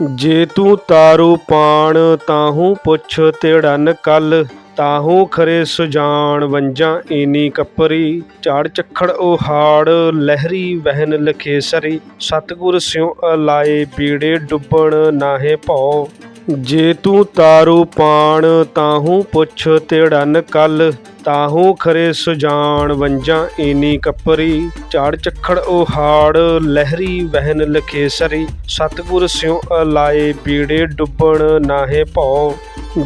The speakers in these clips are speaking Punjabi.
ਜੇ ਤੂੰ ਤਾਰੂ ਪਾਣ ਤਾਹੂ ਪੁੱਛ ਤੇੜਨ ਕੱਲ, ਤਾਹੂ ਖਰੇ ਸੁਜਾਨ ਵੰਜਾਂ ਏਨੀ ਕੱਪਰੀ। ਝਾੜ ਚੱਖੜ ਉਹਾੜ ਲਹਿਰੀ ਵਹਿਨ ਲਖੇਸਰੀ ਸਤਿਗੁਰ ਸਿਉ ਅਲਾਏ ਬੀੜੇ ਡੁੱਬਣ ਨਾਹੇ ਭਉ। ਜੇ ਤੂੰ ਤਾਰੂ ਪਾਣ ਤਾਹੂ ਪੁੱਛ ਤੇੜਨ ਕੱਲ, ਤਾਹੂ ਖਰੇ ਸੁਜਾਨ ਵੰਜਾਂ ਏਨੀ ਕੱਪਰੀ। ਝਾੜ ਚੱਖੜ ਉਹਾੜ ਲਹਿਰੀ ਵਹਿਨ ਲਖੇਸਰੀ ਸਤਿਗੁਰ ਸਿਉ ਅਲਾਏ ਪੀੜੇ ਡੁੱਬਣ ਨਾਹੇ ਭਉ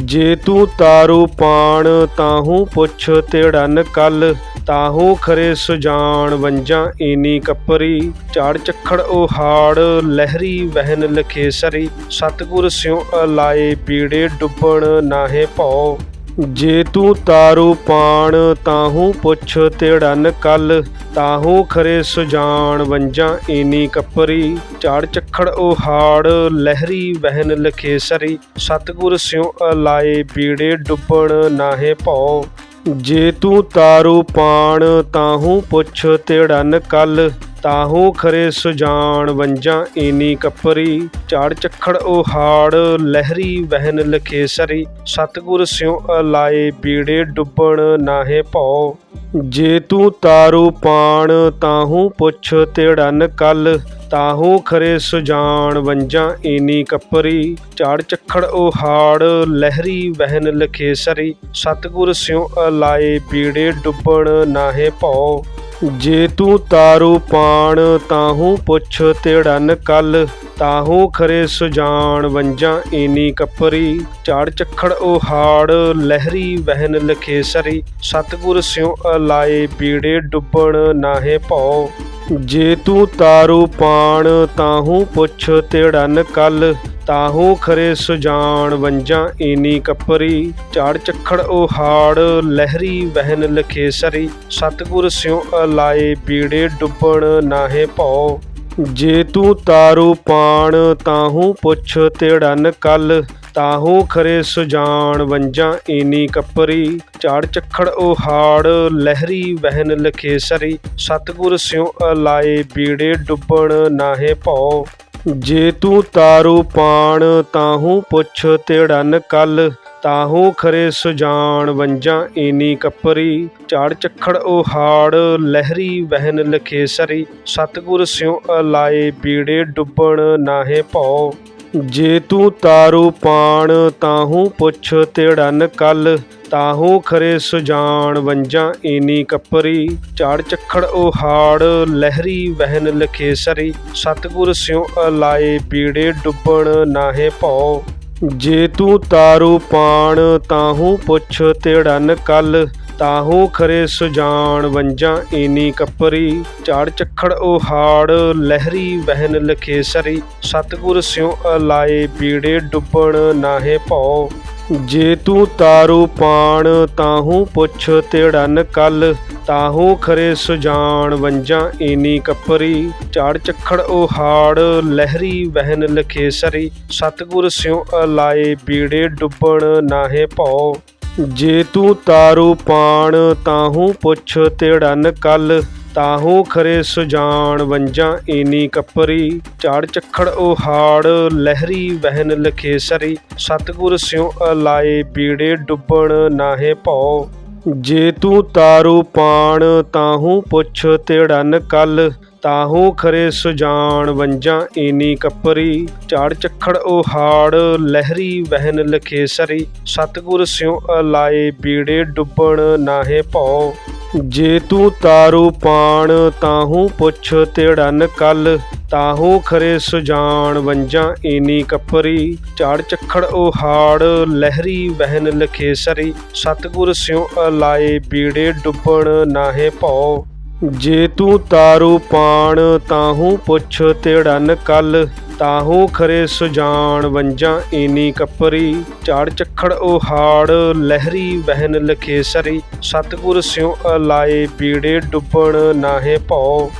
ਜੇ ਤੂੰ ਤਾਰੂ ਪਾਣ ਤਾਹੂ ਪੁੱਛ ਤੇੜਨ ਕੱਲ ਤਾਹੂੰ ਖਰੇ ਸੁਜਾਨ ਵੰਜਾਂ ਏਨੀ ਕੱਪਰੀ ਝਾੜ ਚੱਖੜ ਉਹਾੜ ਲਹਿਰੀ ਵਹਿਨ ਲਖੇਸਰੀ ਸਤਿਗੁਰ ਸਿਉ ਅਲਾਏ ਪੀੜੇ ਡੁੱਬਣ ਨਾਹੇ ਭਉ। ਜੇ ਤੂੰ ਤਾਰੂ ਪਾਣ, ਤਾਹੂ ਪੁੱਛ ਤੇੜਨ ਕੱਲ, ਤਾਹੂ ਖਰੇ ਸੁਜਾਨ ਵੰਜਾਂ ਏਨੀ ਕੱਪਰੀ ਝਾੜ ਚੱਖੜ ਉਹਾੜ ਲਹਿਰੀ ਵਹਿਨ ਲਖੇਸਰੀ ਸਤਿਗੁਰ ਸਿਉ ਅਲਾਏ ਪੀੜੇ ਡੁੱਬਣ ਨਾਹੇ ਭਉ। ਜੇ ਤੂੰ ਤਾਰੂ ਪਾਣ ਤਾਹੂ ਪੁੱਛ ਤੇੜਨ ਕੱਲ। ਤਾਹੂ ਖਰੇ ਸੁਜਾਨ ਵੰਜਾਂ ਏਨੀ ਕੱਪਰੀ, ਝਾੜ ਚੱਖੜ ਉਹਾੜ, ਲਹਿਰੀ ਵਹਿਨ ਲਖੇਸਰੀ, ਸਤਿਗੁਰ ਸਿਉ ਅਲਾਏ ਬੀੜੇ ਡੁੱਬਣ ਨਾਹੇ ਭਉ। ਜੇ ਤੂੰ ਤਾਰੂ ਪਾਣ, ਤਾਹੂ ਪੁੱਛ ਤੇੜਨ ਕੱਲ। ਤਾਹੂ ਖਰੇ ਸੁਜਾਨ ਵੰਜਾਂ ਏਨੀ ਕੱਪਰੀ, ਝਾੜ ਚੱਖੜ ਉਹਾੜ, ਲਹਿਰੀ ਵਹਿਨ ਲਖੇਸਰੀ, ਸਤਿਗੁਰ ਸਿਉ ਅਲਾਏ ਬੀੜੇ ਡੁੱਬਣ ਨਾਹੇ ਭਉ। ਜੇ ਤੂੰ ਤਾਰੂ ਪਾਣ ਤਾਹੂ ਪੁੱਛ ਤੇੜਨ ਕੱਲ, ਤਾਹੂ ਖਰੇ ਸੁਜਾਨ ਵੰਜਾਂ ਏਨੀ ਕੱਪਰੀ। ਝਾੜ ਚੱਖੜ ਉਹਾੜ ਲਹਿਰੀ ਵਹਿਨ ਲਖੇਸਰੀ ਸਤਿਗੁਰ ਸਿਉ ਅਲਾਏ ਪੀੜੇ ਡੁੱਬਣ ਨਾਹੇ ਭਉ। ਜੇ ਤੂੰ ਤਾਰੂ ਪਾਣ ਤਾਹੂ ਪੁੱਛ ਤੇੜਨ ਕੱਲ ਤਾਹੂੰ ਖਰੇ ਸੁਜਾਨ ਵੰਜਾਂ ਏਨੀ ਕੱਪਰੀ ਝਾੜ ਚੱਖੜ ਉਹਾੜ ਲਹਿਰੀ ਵਹਿਨ ਲਖੇਸਰੀ ਸਤਿਗੁਰ ਸਿਉ ਅਲਾਏ ਬੀੜੇ ਡੁੱਬਣ ਨਾਹੇ ਭਉ। ਜੇ ਤੂੰ ਤਾਰੂ ਪਾਣ, ਤਾਹੂ ਪੁੱਛ ਤੇੜਨ ਕੱਲ। ਤਾਹੂ ਖਰੇ ਸੁਜਾਨ ਵੰਜਾਂ ਏਨੀ ਕੱਪਰੀ ਝਾੜ ਚੱਖੜ ਉਹਾੜ ਲਹਿਰੀ ਵਹਿਨ ਲਖੇਸਰੀ ਸਤਿਗੁਰ ਸਿਉ ਅਲਾਏ ਬੀੜੇ ਡੁੱਬਣ ਨਾਹੇ ਭਉ। ਜੇ ਤੂੰ ਤਾਰੂ ਪਾਣ ਤਾਹੂ ਪੁੱਛ ਤੇੜਨ ਕੱਲ, ਤਾਹੂ ਖਰੇ ਸੁਜਾਨ ਵੰਜਾਂ ਏਨੀ ਕੱਪਰੀ। ਝਾੜ ਚੱਖੜ ਉਹਾੜ ਲਹਿਰੀ ਵਹਿਨ ਲਖੇਸਰੀ। ਸਤਿਗੁਰ ਸਿਉ ਅਲਾਏ ਬੀੜੇ ਡੁੱਬਣ ਨਾਹੇ ਭਉ। ਜੇ ਤੂੰ ਤਾਰੂ ਪਾਣ ਤਾਹੂ ਪੁੱਛ ਤੇੜਨ ਕੱਲ, ਤਾਹੂ ਖਰੇ ਸੁਜਾਨ ਵੰਜਾਂ ਏਨੀ ਕੱਪਰੀ। ਝਾੜ ਚੱਖੜ ਉਹਾੜ ਲਹਿਰੀ ਵਹਿਨ ਲਖੇ ਸਰੀ। ਸਤਿਗੁਰ ਸਿਉ ਅਲਾਏ ਪੀੜੇ ਡੁੱਬਣ ਨਾਹੇ ਭਉ। ਜੇ ਤੂੰ ਤਾਰੂ ਪਾਣ ਤਾਹੂ ਪੁੱਛ ਤੇੜਨ ਕੱਲ ਤਾਹੂ ਖਰੇ ਸੁਜਾਨ ਵੰਜਾਂ ਏਨੀ ਕੱਪਰੀ ਝਾੜ ਚੱਖੜ ਉਹਾੜ ਲਹਿਰੀ ਵਹਿਨ ਲਖੇਸਰੀ ਸਤਿਗੁਰ ਸਿਉ ਅਲਾਏ ਬੀੜੇ ਡੁੱਬਣ ਨਾਹੇ ਭਉ। ਜੇ ਤੂੰ ਤਾਰੂ ਪਾਣ, ਤਾਹੂ ਪੁੱਛ ਤੇੜਨ ਕੱਲ। ਤਾਹੂ ਖਰੇ ਸੁਜਾਨ ਵੰਜਾਂ ਏਨੀ ਕੱਪਰੀ ਝਾੜ ਚੱਖੜ ਉਹਾੜ ਲਹਿਰੀ ਵਹਿਨ ਲਖੇਸਰੀ ਸਤਿਗੁਰ ਸਿਉ ਅਲਾਏ ਬੀੜੇ ਡੁੱਬਣ ਨਾਹੇ ਭਉ। ਜੇ ਤੂੰ ਤਾਰੂ ਪਾਣ ਤਾਹੂ ਪੁੱਛ ਤੇੜਨ ਕੱਲ, ਤਾਹੂ ਖਰੇ ਸੁਜਾਨ ਵੰਜਾਂ ਏਨੀ ਕੱਪਰੀ। ਝਾੜ ਚੱਖੜ ਉਹਾੜ ਲਹਿਰੀ ਵਹਿਨ ਲਖੇਸਰੀ ਸਤਿਗੁਰ ਸਿਉ ਅਲਾਏ ਬੀੜੇ ਡੁੱਬਣ ਨਾਹੇ ਭਉ। ਜੇ ਤੂੰ ਤਾਰੂ ਪਾਣ ਤਾਹੂ ਪੁੱਛ ਤੇੜਨ ਕੱਲ ਤਾਹੂ ਖਰੇ ਸੁਜਾਨ ਵੰਜਾਂ ਏਨੀ ਕੱਪਰੀ, ਝਾੜ ਚੱਖੜ ਉਹਾੜ, ਲਹਿਰੀ ਵਹਿਨ ਲਖੇਸਰੀ, ਸਤਿਗੁਰ ਸਿਉ ਅਲਾਏ ਬੀੜੇ ਡੁੱਬਣ ਨਾਹੇ ਭਉ। ਜੇ ਤੂੰ ਤਾਰੂ ਪਾਣ, ਤਾਹੂ ਪੁੱਛ ਤੇੜਨ ਕੱਲ। ਤਾਹੂ ਖਰੇ ਸੁਜਾਨ ਵੰਜਾਂ ਏਨੀ ਕੱਪਰੀ, ਝਾੜ ਚੱਖੜ ਉਹਾੜ, ਲਹਿਰੀ ਵਹਿਨ ਲਖੇ ਸਰੀ ਸਤਿਗੁਰ ਸਿਉ ਅਲਾਏ ਬੀੜੇ ਡੁੱਬਣ ਨਾਹੇ ਭਉ। ਜੇ ਤੂੰ ਤਾਰੂ ਪਾਣ ਤਾਹੂ ਪੁੱਛ ਤੇੜਨ ਕੱਲ, ਤਾਹੂ ਖਰੇ ਸੁਜਾਨ ਵੰਜਾਂ ਏਨੀ ਕੱਪਰੀ। ਝਾੜ ਚੱਖੜ ਉਹਾੜ ਲਹਿਰੀ ਵਹਿਨ ਲਖੇਸਰੀ ਸਤਿਗੁਰ ਸਿਉ ਅਲਾਏ ਪੀੜੇ ਡੁੱਬਣ ਨਾਹੇ ਭਉ।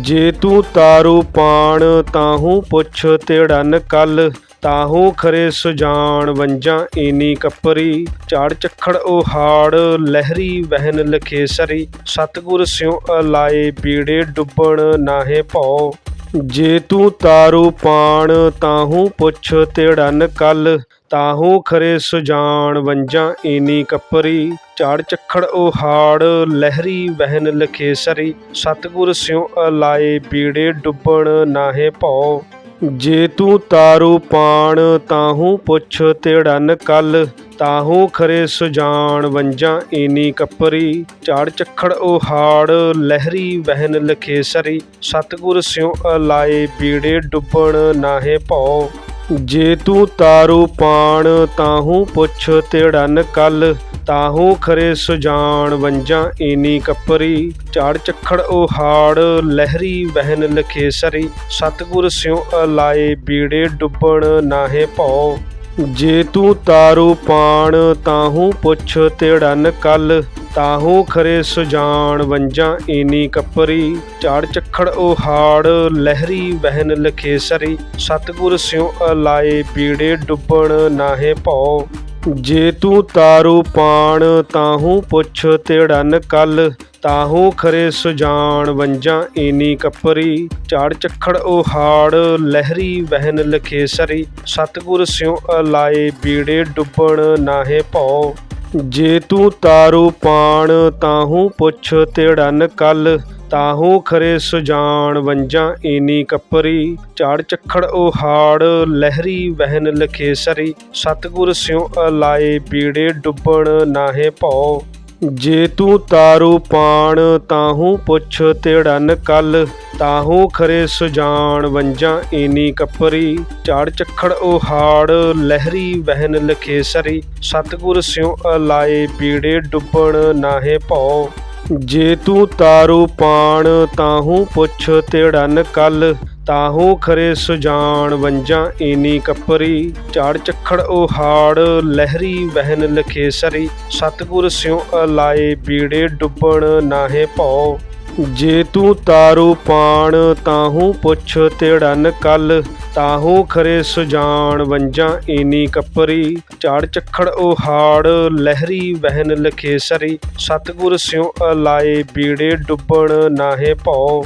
ਜੇ ਤੂੰ ਤਾਰੂ ਪਾਣ ਤਾਹੂ ਪੁੱਛ ਤੇੜਨ ਕੱਲ ਤਾਹੂ ਖਰੇ ਸੁਜਾਨ ਵੰਜਾਂ ਏਨੀ ਕੱਪਰੀ ਝਾੜ ਚੱਖੜ ਉਹਾੜ ਲਹਿਰੀ ਵਹਿਨ ਲਖੇਸਰੀ ਸਤਿਗੁਰ ਸਿਉ ਅਲਾਏ ਬੀੜੇ ਡੁੱਬਣ ਨਾਹੇ ਭਉ। ਜੇ ਤੂੰ ਤਾਰੂ ਪਾਣ, ਤਾਹੂ ਪੁੱਛ ਤਿੜਨ ਕੱਲ। ਤਾਹੂ ਖਰੇ ਸੁਜਾਨ ਵੰਜਾਂ ਏਨੀ ਕੱਪਰੀ ਝਾੜ ਚੱਖੜ ਉਹਾੜ ਲਹਿਰੀ ਵਹਿਨ ਲਖੇਸਰੀ ਸਤਿਗੁਰ ਸਿਉ ਅਲਾਏ ਬੀੜੇ ਡੁੱਬਣ ਨਾਹੇ ਭਉ। ਜੇ ਤੂੰ ਤਾਰੂ ਪਾਣ ਤਾਹੂ ਪੁੱਛ ਤੇੜਨ ਕੱਲ, ਤਾਹੂ ਖਰੇ ਸੁਜਾਨ ਵੰਜਾਂ ਏਨੀ ਕੱਪਰੀ। ਝਾੜ ਚੱਖੜ ਉਹਾੜ ਲਹਿਰੀ ਵਹਿਨ ਲਖੇਸਰੀ। ਸਤਿਗੁਰ ਸਿਉ ਅਲਾਏ ਬੀੜੇ ਡੁੱਬਣ ਨਾਹੇ ਭਉ। ਜੇ ਤੂੰ ਤਾਰੂ ਪਾਣ ਤਾਹੂ ਪੁੱਛ ਤੇੜਨ ਕੱਲ, ਤਾਹੂ ਖਰੇ ਸੁਜਾਨ ਵੰਜਾਂ ਏਨੀ ਕੱਪਰੀ। ਝਾੜ ਚੱਖੜ ਉਹਾੜ ਲਹਿਰੀ ਵਹਿਨ ਲਖੇਸਰੀ ਸਤਿਗੁਰ ਸਿਉ ਅਲਾਏ ਬੀੜੇ ਡੁੱਬਣ ਨਾਹੇ ਭਉ ਜੇ ਤੂੰ ਤਾਰੂ ਪਾਣ ਤਾਹੂ ਪੁੱਛ ਤੇੜਨ ਕੱਲ, ਤਾਹੂ ਖਰੇ ਸੁਜਾਨ ਵੰਜਾਂ ਏਨੀ ਕੱਪਰੀ। ਝਾੜ ਚੱਖੜ ਉਹਾੜ ਲਹਿਰੀ ਵਹਿਨ ਲਖੇਸਰੀ। ਸਤਿਗੁਰ ਸਿਉ ਅਲਾਏ ਪੀੜੇ ਡੁੱਬਣ ਨਾਹੇ ਭਉ। ਜੇ ਤੂੰ ਤਾਰੂ ਪਾਣ, ਤਾਹੂ ਪੁੱਛ ਤਿੜਨ ਕੱਲ। ਤਾਹੂ ਖਰੇ ਸੁਜਾਨ ਵੰਜਾਂ ਏਨੀ ਕੱਪਰੀ। ਝਾੜ ਚੱਖੜ ਉਹਾੜ ਲਹਿਰੀ ਵਹਿਨ ਲਖੇਸਰੀ ਸਤਿਗੁਰ ਸਿਉ ਅਲਾਏ ਬੀੜੇ ਡੁੱਬਣ ਨਾਹੇ ਭਉ। ਜੇ ਤੂੰ ਤਾਰੂ ਪਾਣ, ਤਾਹੂ ਪੁੱਛ ਤਿੜਨ ਕੱਲ। ਤਾਹੂ ਖਰੇ ਸੁਜਾਨ ਵੰਜਾਂ ਏਨੀ ਕੱਪਰੀ, ਝਾੜ ਚੱਖੜ ਉਹਾੜ, ਲਹਿਰੀ ਵਹਿਨ ਲਖੇਸਰੀ ਸਤਿਗੁਰ ਸਿਉ ਅਲਾਏ ਬੀੜੇ ਡੁੱਬਣ ਨਾਹੇ ਭਉ। ਜੇ ਤੂੰ ਤਾਰੂ ਪਾਣ, ਤਾਹੂ ਪੁੱਛ ਤਿੜਨ ਕੱਲ। ਤਾਹੂ ਖਰੇ ਸੁਜਾਨ ਵੰਜਾਂ ਏਨੀ ਕੱਪਰੀ, ਝਾੜ ਚੱਖੜ ਉਹਾੜ, ਲਹਿਰੀ ਵਹਿਨ ਲਖੇ ਸਰੀ, ਸਤਿਗੁਰ ਸਿਉ ਅਲਾਏ ਬੀੜੇ ਡੁੱਬਣ ਨਾਹੇ ਭਉ। ਜੇ ਤੂੰ ਤਾਰੂ ਪਾਣ ਤਾਹੂ ਪੁੱਛ ਤੇੜਨ ਕੱਲ, ਤਾਹੂ ਖਰੇ ਸੁਜਾਨ ਵੰਜਾਂ ਏਨੀ ਕੱਪਰੀ। ਝਾੜ ਚੱਖੜ ਉਹਾੜ ਲਹਿਰੀ ਵਹਿਨ ਲਖੇਸਰੀ। ਸਤਿਗੁਰ ਸਿਉ ਅਲਾਏ ਬੀੜੇ ਡੁੱਬਣ ਨਾਹੇ ਭਉ। ਜੇ ਤੂੰ ਤਾਰੂ ਪਾਣ ਤਾਹੂ ਪੁੱਛ ਤੇੜਨ ਕੱਲ, ਤਾਹੂ ਖਰੇ ਸੁਜਾਨ ਵੰਜਾਂ ਏਨੀ ਕੱਪਰੀ। ਝਾੜ ਚੱਖੜ ਉਹਾੜ ਲਹਿਰੀ ਵਹਿਨ ਲਖੇਸਰੀ। ਸਤਿਗੁਰ ਸਿਉ ਅਲਾਏ ਬੀੜੇ ਡੁੱਬਣ ਨਾਹੇ ਭਉ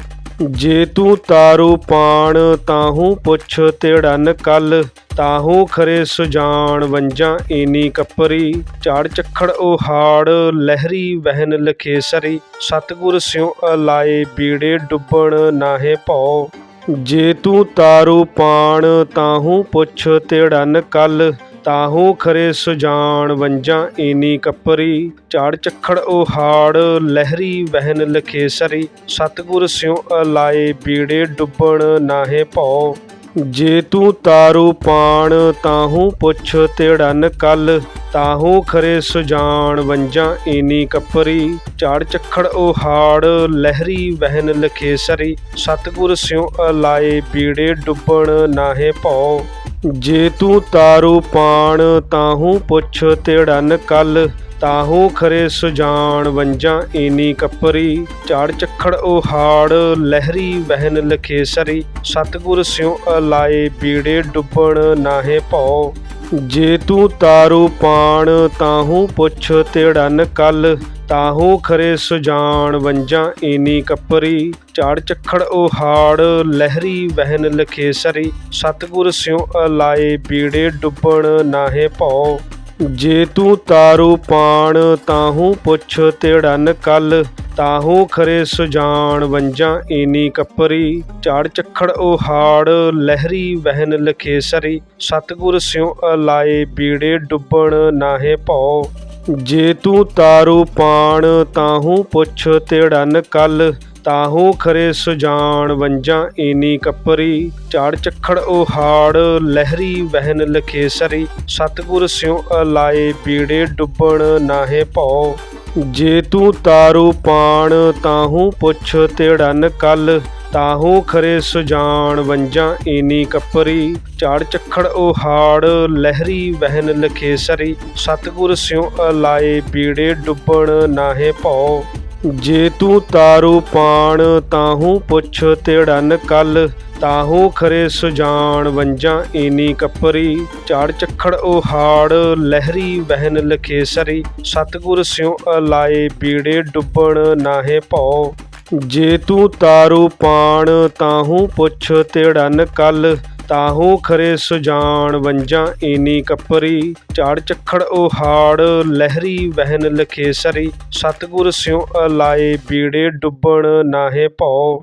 ਜੇ ਤੂੰ ਤਾਰੂ ਪਾਣ, ਤਾਹੂ ਪੁੱਛ ਤਿੜਨ ਕੱਲ। ਤਾਹੂ ਖਰੇ ਸੁਜਾਨ ਵੰਜਾਂ ਏਨੀ ਕੱਪਰੀ। ਝਾੜ ਚੱਖੜ ਉਹਾੜ ਲਹਿਰੀ ਵਹਿਨ ਲਖੇਸਰੀ ਸਤਿਗੁਰ ਸਿਉ ਅਲਾਏ, ਬੀੜੇ ਡੁੱਬਣ ਨਾਹੇ ਭਉ। ਜੇ ਤੂੰ ਤਾਰੂ ਪਾਣ, ਤਾਹੂ ਪੁੱਛ ਤਿੜਨ ਕੱਲ। ਤਾਹੂ ਖਰੇ ਸੁਜਾਨ ਵੰਜਾਂ ਏਨੀ ਕੱਪਰੀ ਝਾੜ ਚੱਖੜ ਉਹਾੜ, ਲਹਿਰੀ ਵਹਿਨ ਲਖੇਸਰੀ ਸਤਿਗੁਰ ਸਿਉ ਅਲਾਏ ਬੀੜੇ ਡੁੱਬਣ ਨਾਹੇ ਭਉ। ਜੇ ਤੂੰ ਤਾਰੂ ਪਾਣ, ਤਾਹੂ ਪੁੱਛ ਤਿੜਨ ਕੱਲ। ਤਾਹੂ ਖਰੇ ਸੁਜਾਨ ਵੰਜਾਂ ਏਨੀ ਕੱਪਰੀ ਝਾੜ ਚੱਖੜ ਉਹਾੜ, ਲਹਿਰੀ ਵਹਿਨ ਲਖੇਸਰੀ ਸਤਿਗੁਰ ਸਿਉ ਅਲਾਏ ਬੀੜੇ ਡੁੱਬਣ ਨਾਹੇ ਭਉ। ਜੇ ਤੂੰ ਤਾਰੂ ਪਾਣ ਤਾਹੂ ਪੁੱਛ ਤੇੜਨ ਕੱਲ, ਤਾਹੂ ਖਰੇ ਸੁਜਾਨ ਵੰਜਾਂ ਏਨੀ ਕੱਪਰੀ। ਝਾੜ ਚੱਖੜ ਉਹਾੜ ਲਹਿਰੀ ਵਹਿਨ ਲਖੇਸਰੀ। ਸਤਿਗੁਰ ਸਿਉ ਅਲਾਏ ਬੀੜੇ ਡੁੱਬਣ ਨਾਹੇ ਭਉ। ਜੇ ਤੂੰ ਤਾਰੂ ਪਾਣ ਤਾਹੂ ਪੁੱਛ ਤਿੜਨ ਕੱਲ, ਤਾਹੂ ਖਰੇ ਸੁਜਾਨ ਵੰਜਾਂ ਏਨੀ ਕੱਪਰੀ। ਝਾੜ ਚੱਖੜ ਉਹਾੜ ਲਹਿਰੀ ਵਹਿਨ ਲਖੇਸਰੀ। ਸਤਿਗੁਰ ਸਿਉ ਅਲਾਏ ਪੀੜੇ ਡੁੱਬਣ ਨਾਹੇ ਭਉ ਜੇ ਤੂੰ ਤਾਰੂ ਪਾਣ, ਤਾਹੂ ਪੁੱਛ ਤਿੜਨ ਕੱਲ, ਤਾਹੂ ਖਰੇ ਸੁਜਾਨ ਵੰਜਾਂ ਏਨੀ ਕੱਪਰੀ। ਝਾੜ ਚੱਖੜ ਉਹਾੜ ਲਹਿਰੀ ਵਹਿਨ ਲਖੇਸਰੀ ਸਤਿਗੁਰ ਸਿਉ ਅਲਾਏ, ਬੀੜੇ ਡੁੱਬਣ ਨਾਹੇ ਭਉ। ਜੇ ਤੂੰ ਤਾਰੂ ਪਾਣ, ਤਾਹੂ ਪੁੱਛ ਤਿੜਨ ਕੱਲ ਤਾਹੂ ਖਰੇ ਸੁਜਾਨ ਵੰਜਾਂ ਏਨੀ ਕੱਪਰੀ ਝਾੜ ਚੱਖੜ ਉਹਾੜ, ਲਹਿਰੀ ਵਹਿਨ ਲਖੇਸਰੀ ਸਤਿਗੁਰ ਸਿਉ ਅਲਾਏ ਪੀੜੇ ਡੁੱਬਣ ਨਾਹੇ ਭਉ। ਜੇ ਤੂੰ ਤਾਰੂ ਪਾਣ, ਤਾਹੂ ਪੁੱਛ ਤਿੜਨ ਕੱਲ। ਤਾਹੂ ਖਰੇ ਸੁਜਾਨ ਵੰਜਾਂ ਏਨੀ ਕੱਪਰੀ ਝਾੜ ਚੱਖੜ ਉਹਾੜ, ਲਹਿਰੀ ਵਹਿਨ ਲਖੇਸਰੀ ਸਤਿਗੁਰ ਸਿਉ ਅਲਾਏ ਪੀੜੇ ਡੁੱਬਣ ਨਾਹੇ ਭਉ। ਜੇ ਤੂੰ ਤਾਰੂ ਪਾਣ ਤਾਹੂ ਪੁੱਛ ਤਿੜਨ ਕੱਲ, ਤਾਹੂ ਖਰੇ ਸੁਜਾਨ ਵੰਜਾਂ ਏਨੀ ਕੱਪਰੀ। ਝਾੜ ਚੱਖੜ ਉਹਾੜ ਲਹਿਰੀ ਵਹਿਨ ਲਖੇ ਸਰੀ। ਸਤਿਗੁਰ ਸਿਉ ਅਲਾਏ ਪੀੜੇ ਡੁੱਬਣ ਨਾਹੇ ਭਉ। ਜੇ ਤੂੰ ਤਾਰੂ ਪਾਣ ਤਾਹੂ ਪੁੱਛ ਤਿੜਨ ਕੱਲ ਤਾਹੂੰ ਖਰੇ ਸੁਜਾਨ ਵੰਜਾਂ ਏਨੀ ਕੱਪਰੀ ਝਾੜ ਚੱਖੜ ਉਹਾੜ ਲਹਿਰੀ ਵਹਿਨ ਲਖੇਸਰੀ ਸਤਿਗੁਰ ਸਿਉ ਅਲਾਏ ਬੀੜੇ ਡੁੱਬਣ ਨਾਹੇ ਭਉ।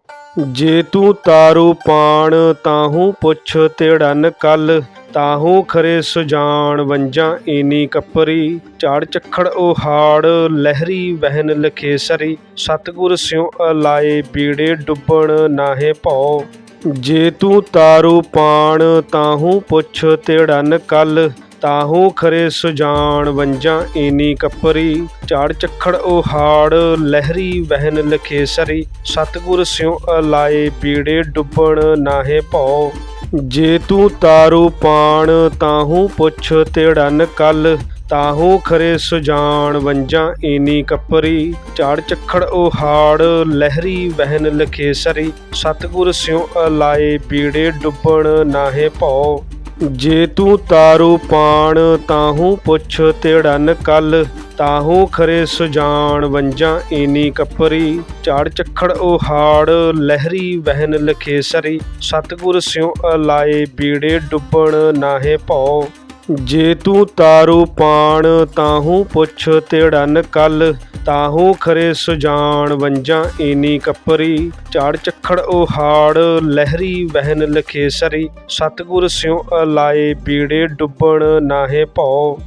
ਜੇ ਤੂੰ ਤਾਰੂ ਪਾਣ, ਤਾਹੂ ਪੁੱਛ ਤਿੜਨ ਕੱਲ, ਤਾਹੂ ਖਰੇ ਸੁਜਾਨ ਵੰਜਾਂ ਏਨੀ ਕੱਪਰੀ ਝਾੜ ਚੱਖੜ ਉਹਾੜ ਲਹਿਰੀ ਵਹਿਨ ਲਖੇਸਰੀ ਸਤਿਗੁਰ ਸਿਉ ਅਲਾਏ ਬੀੜੇ ਡੁੱਬਣ ਨਾਹੇ ਭਉ। ਜੇ ਤੂੰ ਤਾਰੂ ਪਾਣ ਤਾਹੂ ਪੁੱਛ ਤਿੜਨ ਕੱਲ, ਤਾਹੂ ਖਰੇ ਸੁਜਾਨ ਵੰਜਾਂ ਏਨੀ ਕੱਪਰੀ। ਝਾੜ ਚੱਖੜ ਉਹਾੜ ਲਹਿਰੀ ਵਹਿਨ ਲਖੇਸਰੀ ਸਤਿਗੁਰ ਸਿਉ ਅਲਾਏ ਪੀੜੇ ਡੁੱਬਣ ਨਾਹੇ ਭਉ। ਜੇ ਤੂੰ ਤਾਰੂ ਪਾਣ ਤਾਹੂ ਪੁੱਛ ਤਿੜਨ ਕੱਲ ਤਾਹੂ ਖਰੇ ਸੁਜਾਨ ਵੰਜਾਂ ਏਨੀ ਕੱਪਰੀ ਝਾੜ ਚੱਖੜ ਉਹਾੜ ਲਹਿਰੀ ਵਹਿਨ ਲਖੇ ਸਰੀ ਸਤਿਗੁਰ ਸਿਉ ਅਲਾਏ ਬੀੜੇ ਡੁੱਬਣ ਨਾਹੇ ਭਉ। ਜੇ ਤੂੰ ਤਾਰੂ ਪਾਣ, ਤਾਹੂ ਪੁੱਛ ਤੇੜਨ ਕੱਲ। ਤਾਹੂ ਖਰੇ ਸੁਜਾਨ ਵੰਜਾਂ ਏਨੀ ਕੱਪਰੀ ਝਾੜ ਚੱਖੜ ਉਹਾੜ ਲਹਿਰੀ ਵਹਿਨ ਲਖੇ ਸਰੀ ਸਤਿਗੁਰ ਸਿਉ ਅਲਾਏ ਬੀੜੇ ਡੁੱਬਣ ਨਾਹੇ ਭਉ। ਜੇ ਤੂੰ ਤਾਰੂ ਪਾਣ ਤਾਹੂ ਪੁੱਛ ਤਿੜਨ ਕੱਲ, ਤਾਹੂ ਖਰੇ ਸੁਜਾਨ ਵੰਜਾਂ ਏਨੀ ਕੱਪਰੀ। ਝਾੜ ਚੱਖੜ ਉਹਾੜ ਲਹਿਰੀ ਵਹਿਨ ਲਖੇਸਰੀ। ਸਤਿਗੁਰ ਸਿਉ ਅਲਾਏ ਪੀੜੇ ਡੁੱਬਣ ਨਾਹੇ ਭਉ।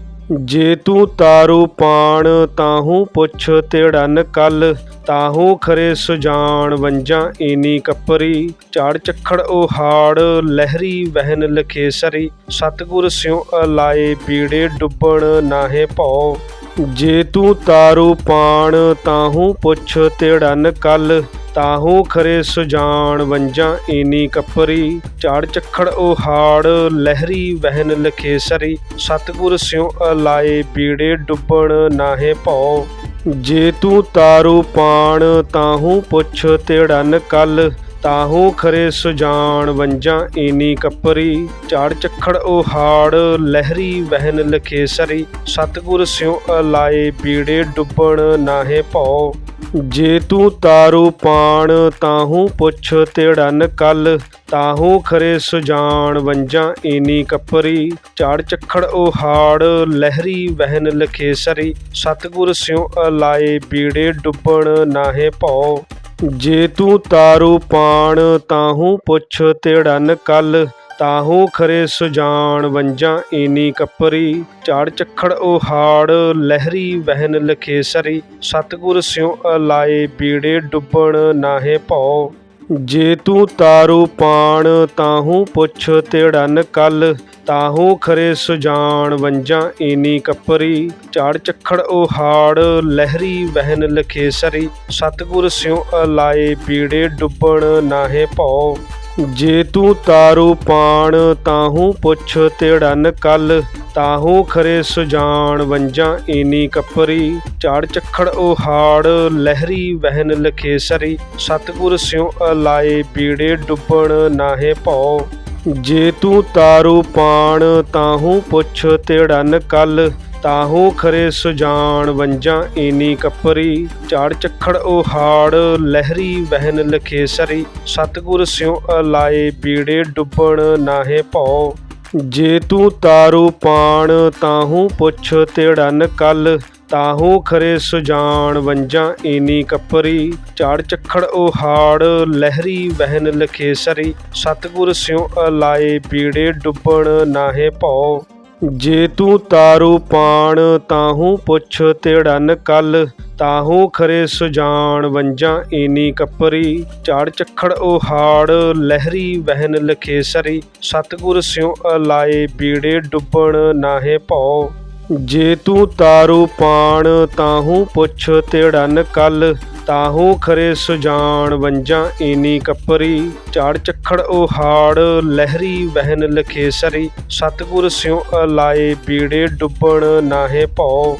ਜੇ ਤੂੰ ਤਾਰੂ ਪਾਣ, ਤਾਹੂ ਪੁੱਛ ਤਿੜਨ ਕੱਲ, ਤਾਹੂ ਖਰੇ ਸੁਜਾਨ ਵੰਜਾਂ ਏਨੀ ਕੱਪਰੀ। ਝਾੜ ਚੱਖੜ ਉਹਾੜ ਲਹਿਰੀ ਵਹਿਨ ਲਖੇਸਰੀ। ਸਤਿਗੁਰ ਸਿਉ ਅਲਾਏ, ਪੀੜੇ ਡੁੱਬਣ ਨਾਹੇ ਭਉ। ਜੇ ਤੂੰ ਤਾਰੂ ਪਾਣ ਤਾਹੂ ਪੁੱਛ ਤਿੜਨ ਕੱਲ, ਤਾਹੂ ਖਰੇ ਸੁਜਾਨ ਵੰਜਾਂ ਏਨੀ ਕੱਪਰੀ। ਝਾੜ ਚੱਖੜ ਉਹਾੜ ਲਹਿਰੀ ਵਹਿਨ ਲਖੇਸਰੀ ਸਤਿਗੁਰ ਸਿਉ ਅਲਾਏ ਬੀੜੇ ਡੁੱਬਣ ਨਾਹੇ ਭਉ। ਜੇ ਤੂੰ ਤਾਰੂ ਪਾਣ ਤਾਹੂ ਪੁੱਛ ਤਿੜਨ ਕੱਲ ਤਾਹੂ ਖਰੇ ਸੁਜਾਨ ਵੰਜਾਂ ਏਨੀ ਕੱਪਰੀ, ਝਾੜ ਚੱਖੜ ਉਹਾੜ ਲਹਿਰੀ ਵਹਿਨ ਲਖੇਸਰੀ, ਸਤਿਗੁਰ ਸਿਉ ਅਲਾਏ ਬੀੜੇ ਡੁੱਬਣ ਨਾਹੇ ਭਉ। ਜੇ ਤੂੰ ਤਾਰੂ ਪਾਣ, ਤਾਹੂ ਪੁੱਛ ਤੇੜਨ ਕੱਲ। ਤਾਹੂ ਖਰੇ ਸੁਜਾਨ ਵੰਜਾਂ ਏਨੀ ਕੱਪਰੀ, ਝਾੜ ਚੱਖੜ ਉਹਾੜ ਲਹਿਰੀ ਵਹਿਨ ਲਖੇ ਸਰੀ ਸਤਿਗੁਰ ਸਿਉ ਅਲਾਏ ਬੀੜੇ ਡੁੱਬਣ ਨਾਹੇ ਭਉ। ਜੇ ਤੂੰ ਤਾਰੂ ਪਾਣ ਤਾਹੂ ਪੁੱਛ ਤੇੜਨ ਕੱਲ, ਤਾਹੂ ਖਰੇ ਸੁਜਾਨ ਵੰਜਾਂ ਏਨੀ ਕੱਪਰੀ। ਝਾੜ ਚੱਖੜ ਉਹਾੜ ਲਹਿਰੀ ਵਹਿਨ ਲਖੇਸਰੀ। ਸਤਿਗੁਰ ਸਿਉ ਅਲਾਏ ਬੀੜੇ ਡੁੱਬਣ ਨਾਹੇ ਭਉ। ਜੇ ਤੂੰ ਤਾਰੂ ਪਾਣ, ਤਾਹੂ ਪੁੱਛ ਤਿੜਨ ਕੱਲ, ਤਾਹੂ ਖਰੇ ਸੁਜਾਨ ਵੰਜਾਂ ਏਨੀ ਕੱਪਰੀ। ਝਾੜ ਚੱਖੜ ਉਹਾੜ ਲਹਿਰੀ ਵਹਿਨ ਲਖੇਸਰੀ। ਸਤਿਗੁਰ ਸਿਉ ਅਲਾਏ, ਪੀੜੇ ਡੁੱਬਣ ਨਾਹੇ ਭਉ ਜੇ ਤੂੰ ਤਾਰੂ ਪਾਣ, ਤਾਹੂ ਪੁੱਛ ਤਿੜਨ ਕੱਲ, ਤਾਹੂ ਖਰੇ ਸੁਜਾਨ ਵੰਜਾਂ ਏਨੀ ਕੱਪਰੀ। ਝਾੜ ਚੱਖੜ ਉਹਾੜ ਲਹਿਰੀ ਵਹਿਨ ਲਖੇਸਰੀ ਸਤਿਗੁਰ ਸਿਉ ਅਲਾਏ ਬੀੜੇ ਡੁੱਬਣ ਨਾਹੇ ਭਉ। ਜੇ ਤੂੰ ਤਾਰੂ ਪਾਣ, ਤਾਹੂ ਪੁੱਛ ਤਿੜਨ ਕੱਲ ਤਾਹੂ ਖਰੇ ਸੁਜਾਨ ਵੰਜਾਂ ਏਨੀ ਕੱਪਰੀ, ਝਾੜ ਚੱਖੜ ਉਹਾੜ ਲਹਿਰੀ ਵਹਿਨ ਲਖੇਸਰੀ, ਸਤਿਗੁਰ ਸਿਉ ਅਲਾਏ ਬੀੜੇ ਡੁੱਬਣ ਨਾਹੇ ਭਉ। ਜੇ ਤੂੰ ਤਾਰੂ ਪਾਣ ਤਾਹੂ ਪੁੱਛ ਤੇੜਨ ਕੱਲ, ਤਾਹੂ ਖਰੇ ਸੁਜਾਨ ਵੰਜਾਂ ਏਨੀ ਕੱਪਰੀ, ਝਾੜ ਚੱਖੜ ਉਹਾੜ ਲਹਿਰੀ ਵਹਿਨ ਲਖੇ ਸਰੀ ਸਤਿਗੁਰ ਸਿਉ ਅਲਾਏ ਬੀੜੇ ਡੁੱਬਣ ਨਾਹੇ ਭਉ। ਜੇ ਤੂੰ ਤਾਰੂ ਪਾਣ ਤਾਹੂ ਪੁੱਛ ਤਿੜਨ ਕੱਲ, ਤਾਹੂ ਖਰੇ ਸੁਜਾਨ ਵੰਜਾਂ ਏਨੀ ਕੱਪਰੀ। ਝਾੜ ਚੱਖੜ ਉਹਾੜ ਲਹਿਰੀ ਵਹਿਨ ਲਖੇਸਰੀ ਸਤਿਗੁਰ ਸਿਉ ਅਲਾਏ ਬੀੜੇ ਡੁੱਬਣ ਨਾਹੇ ਭਉ। ਜੇ ਤੂੰ ਤਾਰੂ ਪਾਣ ਤਾਹੂ ਪੁੱਛ ਤਿੜਨ ਕੱਲ ਤਾਹੂੰ ਖਰੇ ਸੁਜਾਨ ਵੰਜਾਂ ਏਨੀ ਕੱਪਰੀ ਝਾੜ ਚੱਖੜ ਉਹਾੜ ਲਹਿਰੀ ਵਹਿਨ ਲਖੇਸਰੀ ਸਤਿਗੁਰ ਸਿਉ ਅਲਾਏ ਬੀੜੇ ਡੁੱਬਣ ਨਾਹੇ ਭਉ।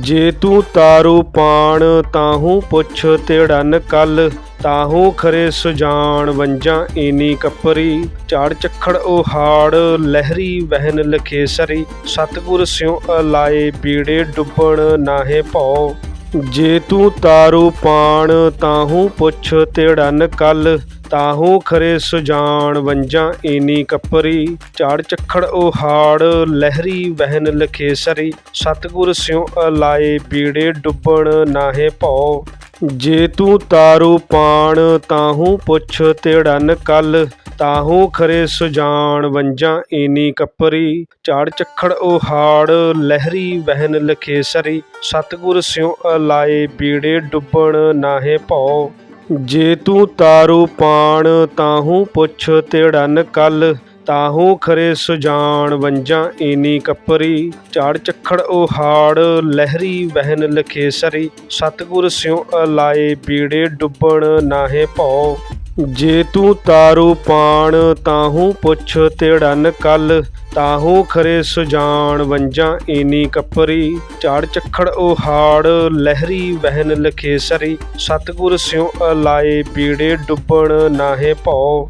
ਜੇ ਤੂੰ ਤਾਰੂ ਪਾਣ, ਤਾਹੂ ਪੁੱਛ ਤਿੜਨ ਕੱਲ। ਤਾਹੂ ਖਰੇ ਸੁਜਾਨ ਵੰਜਾਂ ਏਨੀ ਕੱਪਰੀ ਝਾੜ ਚੱਖੜ ਉਹਾੜ ਲਹਿਰੀ ਵਹਿਨ ਲਖੇਸਰੀ ਸਤਿਗੁਰ ਸਿਉ ਅਲਾਏ ਬੀੜੇ ਡੁੱਬਣ ਨਾਹੇ ਭਉ। ਜੇ ਤੂੰ ਤਾਰੂ ਪਾਣ, ਤਾਹੂ ਪੁੱਛ ਤਿੜਨ ਕੱਲ, ਤਾਹੂ ਖਰੇ ਸੁਜਾਨ ਵੰਜਾਂ ਏਨੀ ਕੱਪਰੀ। ਝਾੜ ਚੱਖੜ ਉਹਾੜ ਲਹਿਰੀ ਵਹਿਨ ਲਖੇਸਰੀ ਸਤਿਗੁਰ ਸਿਉ ਅਲਾਏ, ਬੀੜੇ ਡੁੱਬਣ ਨਾਹੇ ਭਉ। ਜੇ ਤੂੰ ਤਾਰੂ ਪਾਣ, ਤਾਹੂ ਪੁੱਛ ਤਿੜਨ ਕੱਲ ਤਾਹੂ ਖਰੇ ਸੁਜਾਨ ਵੰਜਾਂ ਏਨੀ ਕੱਪਰੀ। ਝਾੜ ਚੱਖੜ ਉਹਾੜ, ਲਹਿਰੀ ਵਹਿਨ ਲਖੇਸਰੀ ਸਤਿਗੁਰ ਸਿਉ ਅਲਾਏ ਬੀੜੇ ਡੁੱਬਣ ਨਾਹੇ ਭਉ। ਜੇ ਤੂੰ ਤਾਰੂ ਪਾਣ, ਤਾਹੂ ਪੁੱਛ ਤਿੜਨ ਕੱਲ। ਤਾਹੂ ਖਰੇ ਸੁਜਾਨ ਵੰਜਾਂ ਏਨੀ ਕੱਪਰੀ। ਝਾੜ ਚੱਖੜ ਉਹਾੜ, ਲਹਿਰੀ ਵਹਿਨ ਲਖੇਸਰੀ ਸਤਿਗੁਰ ਸਿਉ ਅਲਾਏ ਬੀੜੇ ਡੁੱਬਣ ਨਾਹੇ ਭਉ। ਜੇ ਤੂੰ ਤਾਰੂ ਪਾਣ ਤਾਹੂ ਪੁੱਛ ਤਿੜਨ ਕੱਲ, ਤਾਹੂ ਖਰੇ ਸੁਜਾਨ ਵੰਜਾਂ ਏਨੀ ਕੱਪਰੀ। ਝਾੜ ਚੱਖੜ ਉਹਾੜ ਲਹਿਰੀ ਵਹਿਨ ਲਖੇਸਰੀ ਸਤਿਗੁਰ ਸਿਉ ਅਲਾਏ ਪੀੜੇ ਡੁੱਬਣ ਨਾਹੇ ਭਉ।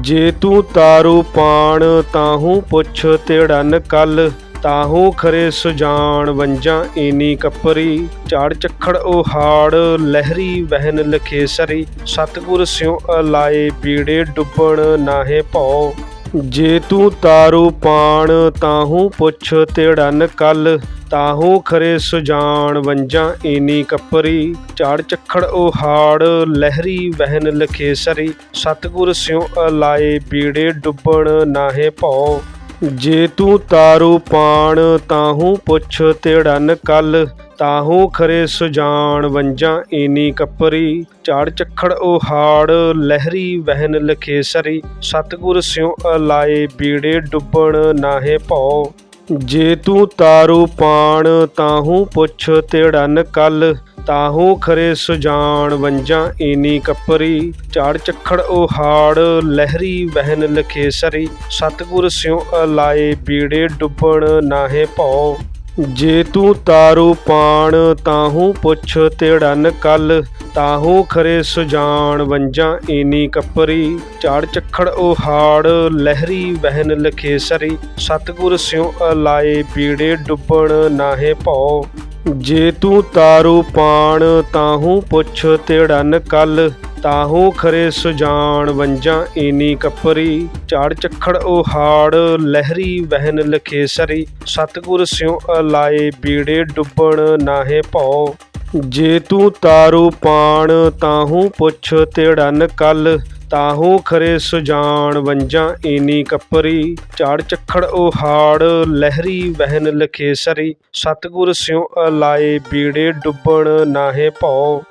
ਜੇ ਤੂੰ ਤਾਰੂ ਪਾਣ ਤਾਹੂ ਪੁੱਛ ਤਿੜਨ ਕੱਲ ਤਾਹੂ ਖਰੇ ਸੁਜਾਨ ਵੰਜਾਂ ਏਨੀ ਕੱਪਰੀ, ਝਾੜ ਚੱਖੜ ਉਹਾੜ, ਲਹਿਰੀ ਵਹਿਨ ਲਖੇਸਰੀ ਸਤਿਗੁਰ ਸਿਉ ਅਲਾਏ ਬੀੜੇ ਡੁੱਬਣ ਨਾਹੇ ਭਉ। ਜੇ ਤੂੰ ਤਾਰੂ ਪਾਣ, ਤਾਹੂ ਪੁੱਛ ਤਿੜਨ ਕੱਲ। ਤਾਹੂ ਖਰੇ ਸੁਜਾਨ ਵੰਜਾਂ ਏਨੀ ਕੱਪਰੀ, ਝਾੜ ਚੱਖੜ ਉਹਾੜ, ਲਹਿਰੀ ਵਹਿਨ ਲਖੇ ਸਰੀ, ਸਤਿਗੁਰ ਸਿਉ ਅਲਾਏ ਬੀੜੇ ਡੁੱਬਣ ਨਾਹੇ ਭਉ। ਜੇ ਤੂੰ ਤਾਰੂ ਪਾਣ ਤਾਹੂ ਪੁੱਛ ਤਿੜਨ ਕੱਲ, ਤਾਹੂ ਖਰੇ ਸੁਜਾਨ ਵੰਜਾਂ ਏਨੀ ਕੱਪਰੀ। ਝਾੜ ਚੱਖੜ ਉਹਾੜ ਲਹਿਰੀ ਵਹਿਨ ਲਖੇਸਰੀ ਸਤਿਗੁਰ ਸਿਉ ਅਲਾਏ ਬੀੜੇ ਡੁੱਬਣ ਨਾਹੇ ਭਉ। ਜੇ ਤੂੰ ਤਾਰੂ ਪਾਣ ਤਾਹੂ ਪੁੱਛ ਤਿੜਨ ਕੱਲ ਤਾਹੂ ਖਰੇ ਸੁਜਾਨ ਵੰਜਾਂ ਏਨੀ ਕੱਪਰੀ ਝਾੜ ਚੱਖੜ ਉਹਾੜ ਲਹਿਰੀ ਵਹਿਨ ਲਖੇਸਰੀ, ਸਤਿਗੁਰ ਸਿਉ ਅਲਾਏ ਬੀੜੇ ਡੁੱਬਣ ਨਾਹੇ ਭਉ। ਜੇ ਤੂੰ ਤਾਰੂ ਪਾਣ, ਤਾਹੂ ਪੁੱਛ ਤੇੜਨ ਕੱਲ। ਤਾਹੂ ਖਰੇ ਸੁਜਾਨ ਵੰਜਾਂ ਏਨੀ ਕੱਪਰੀ ਝਾੜ ਚੱਖੜ ਉਹਾੜ ਲਹਿਰੀ ਵਹਿਨ ਲਖੇਸਰੀ, ਸਤਿਗੁਰ ਸਿਉ ਅਲਾਏ ਬੀੜੇ ਡੁੱਬਣ ਨਾਹੇ ਭਉ। ਜੇ ਤੂੰ ਤਾਰੂ ਪਾਣ ਤਾਹੂ ਪੁੱਛ ਤਿੜਨ ਕੱਲ, ਤਾਹੂ ਖਰੇ ਸੁਜਾਨ ਵੰਜਾਂ ਏਨੀ ਕੱਪਰੀ। ਝਾੜ ਚੱਖੜ ਉਹਾੜ ਲਹਿਰੀ ਵਹਿਨ ਲਖੇਸਰੀ ਸਤਿਗੁਰ ਸਿਉ ਅਲਾਏ ਬੀੜੇ ਡੁੱਬਣ ਨਾਹੇ ਭਉ। ਜੇ ਤੂੰ ਤਾਰੂ ਪਾਣ ਤਾਹੂ ਪੁੱਛ ਤਿੜਨ ਕੱਲ ਤਾਹੂ ਖਰੇ ਸੁਜਾਨ ਵੰਜਾਂ ਏਨੀ ਕੱਪਰੀ ਝਾੜ ਚੱਖੜ ਉਹਾੜ ਲਹਿਰੀ ਵਹਿਨ ਲਖੇਸਰੀ ਸਤਿਗੁਰ ਸਿਉ ਅਲਾਏ ਬੀੜੇ ਡੁੱਬਣ ਨਾਹੇ ਭਉ।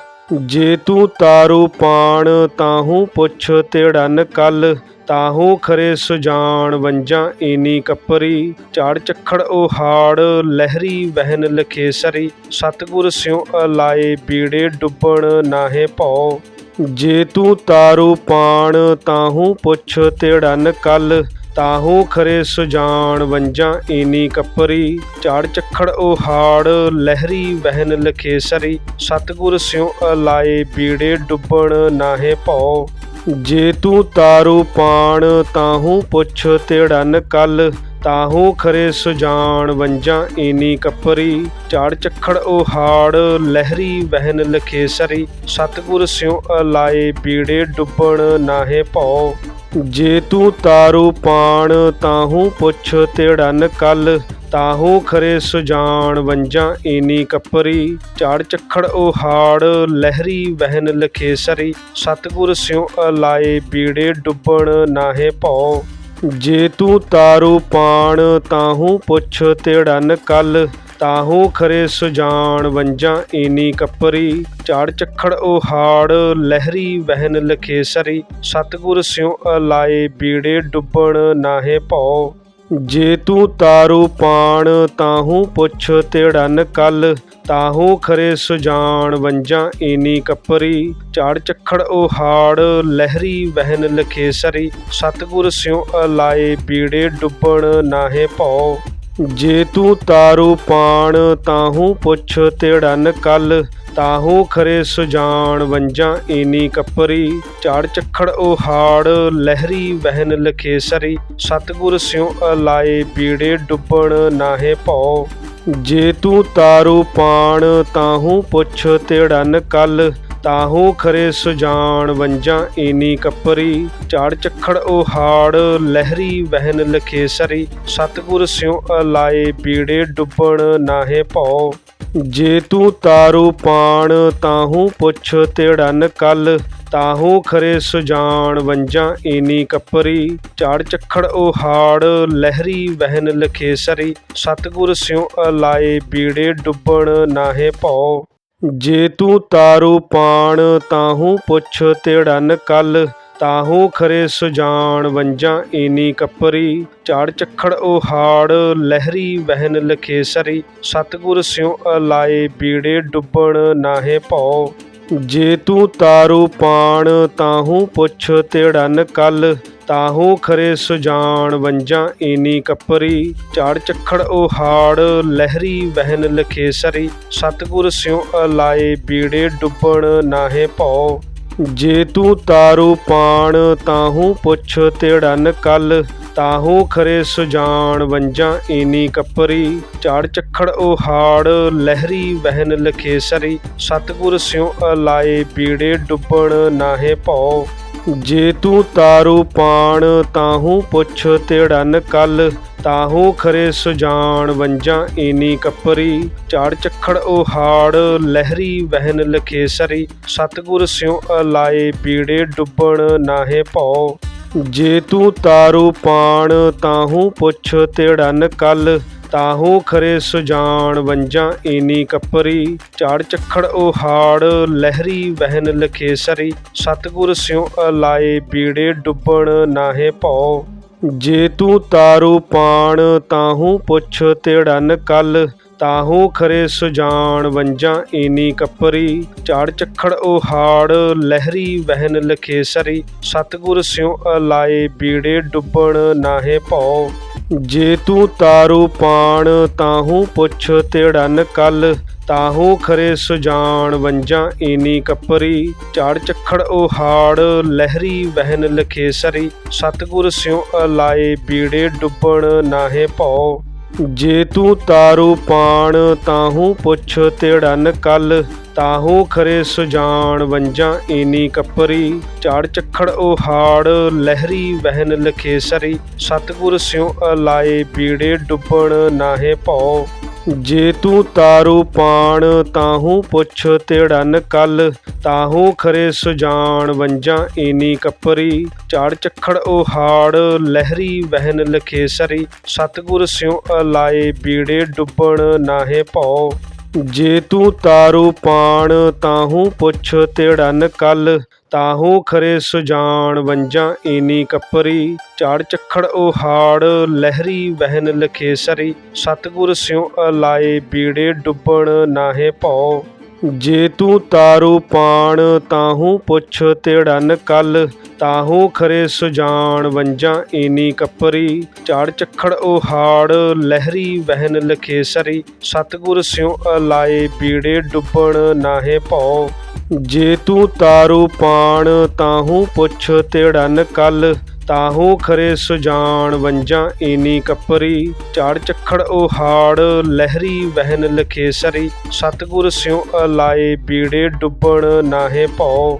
ਜੇ ਤੂੰ ਤਾਰੂ ਪਾਣ, ਤਾਹੂ ਪੁੱਛ ਤਿੜਨ ਕੱਲ। ਤਾਹੂ ਖਰੇ ਸੁਜਾਨ ਵੰਜਾਂ ਏਨੀ ਕੱਪਰੀ ਝਾੜ ਚੱਖੜ ਉਹਾੜ ਲਹਿਰੀ ਵਹਿਨ ਲਖੇਸਰੀ ਸਤਿਗੁਰ ਸਿਉ ਅਲਾਏ ਬੀੜੇ ਡੁੱਬਣ ਨਾਹੇ ਭਉ। ਜੇ ਤੂੰ ਤਾਰੂ ਪਾਣ ਤਾਹੂ ਪੁੱਛ ਤਿੜਨ ਕੱਲ, ਤਾਹੂ ਖਰੇ ਸੁਜਾਨ ਵੰਜਾਂ ਏਨੀ ਕੱਪਰੀ। ਝਾੜ ਚੱਖੜ ਉਹਾੜ ਲਹਿਰੀ ਵਹਿਨ ਲਖੇਸਰੀ ਸਤਿਗੁਰ ਸਿਉ ਅਲਾਏ ਬੀੜੇ ਡੁੱਬਣ ਨਾਹੇ ਭਉ। ਜੇ ਤੂੰ ਤਾਰੂ ਪਾਣ ਤਾਹੂ ਪੁੱਛ ਤਿੜਨ ਕੱਲ ਤਾਹੂ ਖਰੇ ਸੁਜਾਨ ਵੰਜਾਂ ਏਨੀ ਕੱਪਰੀ ਝਾੜ ਚੱਖੜ ਉਹਾੜ, ਲਹਿਰੀ ਵਹਿਨ ਲਖੇਸਰੀ ਸਤਿਗੁਰ ਸਿਉ ਅਲਾਏ ਪੀੜੇ ਡੁੱਬਣ ਨਾਹੇ ਭਉ ਜੇ ਤੂੰ ਤਾਰੂ ਪਾਣ, ਤਾਹੂ ਪੁੱਛ ਤਿੜਨ ਕੱਲ। ਤਾਹੂ ਖਰੇ ਸੁਜਾਨ ਵੰਜਾਂ ਏਨੀ ਕੱਪਰੀ ਝਾੜ ਚੱਖੜ ਉਹਾੜ, ਲਹਿਰੀ ਵਹਿਨ ਲਖੇਸਰੀ ਸਤਿਗੁਰ ਸਿਉ ਅਲਾਏ ਪੀੜੇ ਡੁੱਬਣ ਨਾਹੇ ਭਉ ਜੇ ਤੂੰ ਤਾਰੂ ਪਾਣ ਤਾਹੂ ਪੁੱਛ ਤਿੜਨ ਕੱਲ, ਤਾਹੂ ਖਰੇ ਸੁਜਾਨ ਵੰਜਾਂ ਏਨੀ ਕੱਪਰੀ। ਝਾੜ ਚੱਖੜ ਉਹਾੜ ਲਹਿਰੀ ਵਹਿਨ ਲਖੇਸਰੀ। ਸਤਿਗੁਰ ਸਿਉ ਅਲਾਏ ਬੀੜੇ ਡੁੱਬਣ ਨਾਹੇ ਭਉ। ਜੇ ਤੂੰ ਤਾਰੂ ਪਾਣ ਤਾਹੂ ਪੁੱਛ ਤੇੜਨ ਕੱਲ, ਤਾਹੂ ਖਰੇ ਸੁਜਾਨ ਵੰਜਾਂ ਏਨੀ ਕੱਪਰੀ। ਝਾੜ ਚੱਖੜ ਉਹਾੜ ਲਹਿਰੀ ਵਹਿਨ ਲਖੇਸਰੀ। ਸਤਿਗੁਰ ਸਿਉ ਅਲਾਏ, ਬੀੜੇ ਡੁੱਬਣ ਨਾਹੇ ਭਉ। ਜੇ ਤੂੰ ਤਾਰੂ ਪਾਣ ਤਾਹੂ ਪੁੱਛ ਤਿੜਨ ਕੱਲ, ਤਾਹੂ ਖਰੇ ਸੁਜਾਨ ਵੰਜਾਂ ਏਨੀ ਕੱਪਰੀ। ਝਾੜ ਚੱਖੜ ਉਹਾੜ ਲਹਿਰੀ ਵਹਿਨ ਲਖੇਸਰੀ ਸਤਿਗੁਰ ਸਿਉ ਅਲਾਏ ਪੀੜੇ ਡੁੱਬਣ ਨਾਹੇ ਭਉ। ਜੇ ਤੂੰ ਤਾਰੂ ਪਾਣ ਤਾਹੂ ਪੁੱਛ ਤਿੜਨ ਕੱਲ ਤਾਹੂੰ ਖਰੇ ਸੁਜਾਨ ਵੰਜਾਂ ਏਨੀ ਕੱਪਰੀ ਝਾੜ ਚੱਖੜ ਉਹਾੜ, ਲਹਿਰੀ ਵਹਿਨ ਲਖੇਸਰੀ ਸਤਿਗੁਰ ਸਿਉ ਅਲਾਏ ਬੀੜੇ ਡੁੱਬਣ ਨਾਹੇ ਭਉ। ਜੇ ਤੂੰ ਤਾਰੂ ਪਾਣ, ਤਾਹੂ ਪੁੱਛ ਤੇੜਨ ਕੱਲ। ਤਾਹੂ ਖਰੇ ਸੁਜਾਨ ਵੰਜਾਂ ਏਨੀ ਕੱਪਰੀ ਝਾੜ ਚੱਖੜ ਉਹਾੜ, ਲਹਿਰੀ ਵਹਿਨ ਲਖੇਸਰੀ ਸਤਿਗੁਰ ਸਿਉ ਅਲਾਏ ਬੀੜੇ ਡੁੱਬਣ ਨਾਹੇ ਭਉ। ਜੇ ਤੂੰ ਤਾਰੂ ਪਾਣ ਤਾਹੂ ਪੁੱਛ ਤੇੜਨ ਕੱਲ, ਤਾਹੂ ਖਰੇ ਸੁਜਾਨ ਵੰਜਾਂ ਏਨੀ ਕੱਪਰੀ। ਝਾੜ ਚੱਖੜ ਉਹਾੜ ਲਹਿਰੀ ਵਹਿਨ ਲਖੇਸਰੀ। ਸਤਿਗੁਰ ਸਿਉ ਅਲਾਏ ਬੀੜੇ ਡੁੱਬਣ ਨਾਹੇ ਭਉ। ਜੇ ਤੂੰ ਤਾਰੂ ਪਾਣ ਤਾਹੂ ਪੁੱਛ ਤਿੜਨ ਕੱਲ, ਤਾਹੂ ਖਰੇ ਸੁਜਾਨ ਵੰਜਾਂ ਏਨੀ ਕੱਪਰੀ। ਝਾੜ ਚੱਖੜ ਉਹਾੜ ਲਹਿਰੀ ਵਹਿਨ ਲਖੇਸਰੀ। ਸਤਿਗੁਰ ਸਿਉ ਅਲਾਏ ਬੀੜੇ ਡੁੱਬਣ ਨਾਹੇ ਭਉ। ਜੇ ਤੂੰ ਤਾਰੂ ਪਾਣ ਤਾਹੂ ਪੁੱਛ ਤਿੜਨ ਕੱਲ, ਤਾਹੂ ਖਰੇ ਸੁਜਾਨ ਵੰਜਾਂ ਏਨੀ ਕੱਪਰੀ। ਝਾੜ ਚੱਖੜ ਉਹਾੜ ਲਹਿਰੀ ਵਹਿਨ ਲਖੇਸਰੀ ਸਤਿਗੁਰ ਸਿਉ ਅਲਾਏ ਪੀੜੇ ਡੁੱਬਣ ਨਾਹੇ ਭਉ। ਜੇ ਤੂੰ ਤਾਰੂ ਪਾਣ ਤਾਹੂ ਪੁੱਛ ਤਿੜਨ ਕੱਲ ਤਾਹੂੰ ਖਰੇ ਸੁਜਾਨ ਵੰਜਾਂ ਏਨੀ ਕੱਪਰੀ ਝਾੜ ਚੱਖੜ ਉਹਾੜ ਲਹਿਰੀ ਵਹਿਨ ਲਖੇਸਰੀ ਸਤਿਗੁਰ ਸਿਉ ਅਲਾਏ ਪੀੜੇ ਡੁੱਬਣ ਨਾਹੇ ਭਉ। ਜੇ ਤੂੰ ਤਾਰੂ ਪਾਣ, ਤਾਹੂ ਪੁੱਛ ਤਿੜਨ ਕੱਲ। ਤਾਹੂ ਖਰੇ ਸੁਜਾਨ ਵੰਜਾਂ ਏਨੀ ਕੱਪਰੀ ਝਾੜ ਚੱਖੜ ਉਹਾੜ ਲਹਿਰੀ ਵਹਿਨ ਲਖੇਸਰੀ ਸਤਿਗੁਰ ਸਿਉ ਅਲਾਏ ਪੀੜੇ ਡੁੱਬਣ ਨਾਹੇ ਭਉ। ਜੇ ਤੂੰ ਤਾਰੂ ਪਾਣ ਤਾਹੂ ਪੁੱਛ ਤਿੜਨ ਕੱਲ, ਤਾਹੂ ਖਰੇ ਸੁਜਾਨ ਵੰਜਾਂ ਏਨੀ ਕੱਪਰੀ। ਝਾੜ ਚੱਖੜ ਉਹਾੜ ਲਹਿਰੀ ਵਹਿਨ ਲਖੇਸਰੀ। ਸਤਿਗੁਰ ਸਿਉ ਅਲਾਏ ਬੀੜੇ ਡੁੱਬਣ ਨਾਹੇ ਭਉ। ਜੇ ਤੂੰ ਤਾਰੂ ਪਾਣ ਤਾਹੂ ਪੁੱਛ ਤੇੜਨ ਕੱਲ, ਤਾਹੂ ਖਰੇ ਸੁਜਾਨ ਵੰਜਾਂ ਏਨੀ ਕੱਪਰੀ। ਝਾੜ ਚੱਖੜ ਉਹਾੜ ਲਹਿਰੀ ਵਹਿਨ ਲਖੇਸਰੀ। ਸਤਿਗੁਰ ਸਿਉ ਅਲਾਏ ਬੀੜੇ ਡੁੱਬਣ ਨਾਹੇ ਭਉ। ਜੇ ਤੂੰ ਤਾਰੂ ਪਾਣ ਤਾਹੂ ਪੁੱਛ ਤਿੜਨ ਕੱਲ, ਤਾਹੂ ਖਰੇ ਸੁਜਾਨ ਵੰਜਾਂ ਏਨੀ ਕੱਪਰੀ। ਝਾੜ ਚੱਖੜ ਉਹਾੜ ਲਹਿਰੀ ਵਹਿਨ ਲਖੇਸਰੀ। ਸਤਿਗੁਰ ਸਿਉ ਅਲਾਏ ਪੀੜੇ ਡੁੱਬਣ ਨਾਹੇ ਭਉ ਜੇ ਤੂੰ ਤਾਰੂ ਪਾਣ, ਤਾਹੂ ਪੁੱਛ ਤਿੜਨ ਕੱਲ, ਤਾਹੂ ਖਰੇ ਸੁਜਾਨ ਵੰਜਾਂ ਏਨੀ ਕੱਪਰੀ। ਝਾੜ ਚੱਖੜ ਉਹਾੜ ਲਹਿਰੀ ਵਹਿਨ ਲਖੇਸਰੀ। ਸਤਿਗੁਰ ਸਿਉ ਅਲਾਏ, ਬੀੜੇ ਡੁੱਬਣ ਨਾਹੇ ਭਉ। ਜੇ ਤੂੰ ਤਾਰੂ ਪਾਣ ਤਾਹੂ ਪੁੱਛ ਤਿੜਨ ਕੱਲ, ਤਾਹੂ ਖਰੇ ਸੁਜਾਨ ਵੰਜਾਂ ਏਨੀ ਕੱਪਰੀ। ਝਾੜ ਚੱਖੜ ਉਹਾੜ ਲਹਿਰੀ ਵਹਿਨ ਲਖੇਸਰੀ। ਸਤਿਗੁਰ ਸਿਉ ਅਲਾਏ ਬੀੜੇ ਡੁੱਬਣ ਨਾਹੇ ਭਉ ਜੇ ਤੂੰ ਤਾਰੂ ਪਾਣ ਤਾਹੂ ਪੁੱਛ ਤਿੜਨ ਕੱਲ, ਤਾਹੂ ਖਰੇ ਸੁਜਾਨ ਵੰਜਾਂ ਏਨੀ ਕੱਪਰੀ। ਝਾੜ ਚੱਖੜ ਉਹਾੜ ਲਹਿਰੀ ਵਹਿਨ ਲਖੇਸਰੀ ਸਤਿਗੁਰ ਸਿਉ ਅਲਾਏ ਬੀੜੇ ਡੁੱਬਣ ਨਾਹੇ ਭਉ। ਜੇ ਤੂੰ ਤਾਰੂ ਪਾਣ ਤਾਹੂ ਪੁੱਛ ਤਿੜਨ ਕੱਲ ਤਾਹੂ ਖਰੇ ਸੁਜਾਨ ਵੰਜਾਂ ਏਨੀ ਕੱਪਰੀ ਝਾੜ ਚੱਖੜ ਉਹਾੜ ਲਹਿਰੀ ਵਹਿਨ ਲਖੇ ਸਰੀ ਸਤਿਗੁਰ ਸਿਉ ਅਲਾਏ ਬੀੜੇ ਡੁੱਬਣ ਨਾਹੇ ਭਉ।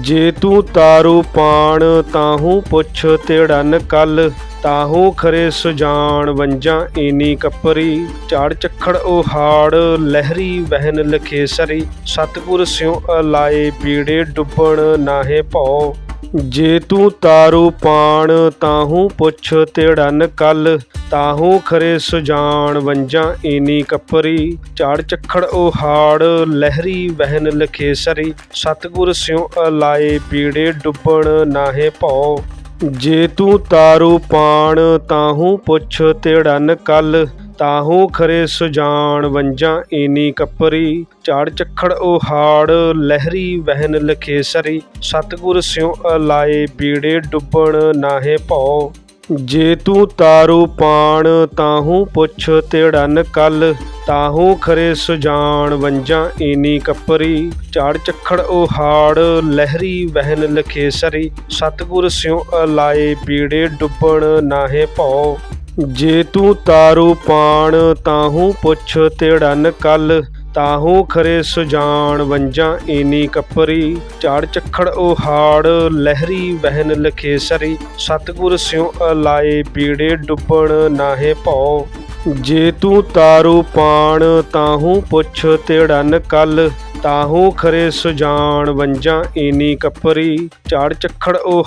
ਜੇ ਤੂੰ ਤਾਰੂ ਪਾਣ, ਤਾਹੂ ਪੁੱਛ ਤਿੜਨ ਕੱਲ। ਤਾਹੂ ਖਰੇ ਸੁਜਾਨ ਵੰਜਾਂ ਏਨੀ ਕੱਪਰੀ ਝਾੜ ਚੱਖੜ ਉਹਾੜ ਲਹਿਰੀ ਵਹਿਨ ਲਖੇ ਸਰੀ ਸਤਿਗੁਰ ਸਿਉ ਅਲਾਏ ਬੀੜੇ ਡੁੱਬਣ ਨਾਹੇ ਭਉ। ਜੇ ਤੂੰ ਤਾਰੂ ਪਾਣ ਤਾਹੂ ਪੁੱਛ ਤਿੜਨ ਕੱਲ, ਤਾਹੂ ਖਰੇ ਸੁਜਾਨ ਵੰਜਾਂ ਏਨੀ ਕੱਪਰੀ। ਝਾੜ ਚੱਖੜ ਉਹਾੜ ਲਹਿਰੀ ਵਹਿਨ ਲਖੇਸਰੀ ਸਤਿਗੁਰ ਸਿਉ ਅਲਾਏ ਪੀੜੇ ਡੁੱਬਣ ਨਾਹੇ ਭਉ। ਜੇ ਤੂੰ ਤਾਰੂ ਪਾਣ ਤਾਹੂ ਪੁੱਛ ਤਿੜਨ ਕੱਲ ਤਾਹੂ ਖਰੇ ਸੁਜਾਨ ਵੰਜਾਂ ਏਨੀ ਕੱਪਰੀ ਝਾੜ ਚੱਖੜ ਉਹਾੜ ਲਹਿਰੀ ਵਹਿਨ ਲਖੇਸਰੀ ਸਤਿਗੁਰ ਸਿਉ ਅਲਾਏ ਬੀੜੇ ਡੁੱਬਣ ਨਾਹੇ ਭਉ। ਜੇ ਤੂੰ ਤਾਰੂ ਪਾਣ, ਤਾਹੂ ਪੁੱਛ ਤਿੜਨ ਕੱਲ। ਤਾਹੂ ਖਰੇ ਸੁਜਾਨ ਵੰਜਾਂ ਏਨੀ ਕੱਪਰੀ ਝਾੜ ਚੱਖੜ ਉਹਾੜ ਲਹਿਰੀ ਵਹਿਨ ਲਖੇ ਸਰੀ। ਸਤਿਗੁਰ ਸਿਉ ਅਲਾਏ ਬੀੜੇ ਡੁੱਬਣ ਨਾਹੇ ਭਉ। ਜੇ ਤੂੰ ਤਾਰੂ ਪਾਣ ਤਾਹੂ ਪੁੱਛ ਤਿੜਨ ਕੱਲ, ਤਾਹੂ ਖਰੇ ਸੁਜਾਨ ਵੰਜਾਂ ਏਨੀ ਕੱਪਰੀ। ਝਾੜ ਚੱਖੜ ਉਹ ਹਾੜ, ਲਹਿਰੀ ਵਹਿਨ ਲਖੇਸਰੀ ਸਤਿਗੁਰ ਸਿਉ ਅਲਾਏ ਪੀੜੇ ਡੁੱਬਣ ਨਾਹੇ ਭਉ। ਜੇ ਤੂੰ ਤਾਰੂ ਪਾਣ ਤਾਹੂ ਪੁੱਛ ਤਿੜਨ ਕੱਲ ਤਾਹੂੰ ਖਰੇ ਸੁਜਾਨ ਵੰਜਾਂ ਏਨੀ ਕੱਪਰੀ ਝਾੜ ਚੱਖੜ ਉਹ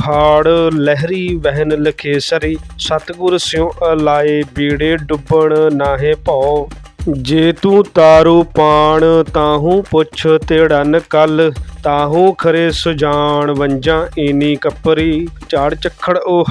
ਲਹਿਰੀ ਵਹਿਨ ਲਖੇਸਰੀ ਸਤਿਗੁਰ ਸਿਉ ਅਲਾਏ ਬੀੜੇ ਡੁੱਬਣ ਨਾਹੇ ਭਉ। ਜੇ ਤੂੰ ਤਾਰੂ ਪਾਣ, ਤਾਹੂ ਪੁੱਛ ਤਿੜਨ ਕੱਲ। ਤਾਹੂ ਖਰੇ ਸੁਜਾਨ ਵੰਜਾਂ ਏਨੀ ਕੱਪਰੀ ਝਾੜ ਚੱਖੜ ਉਹ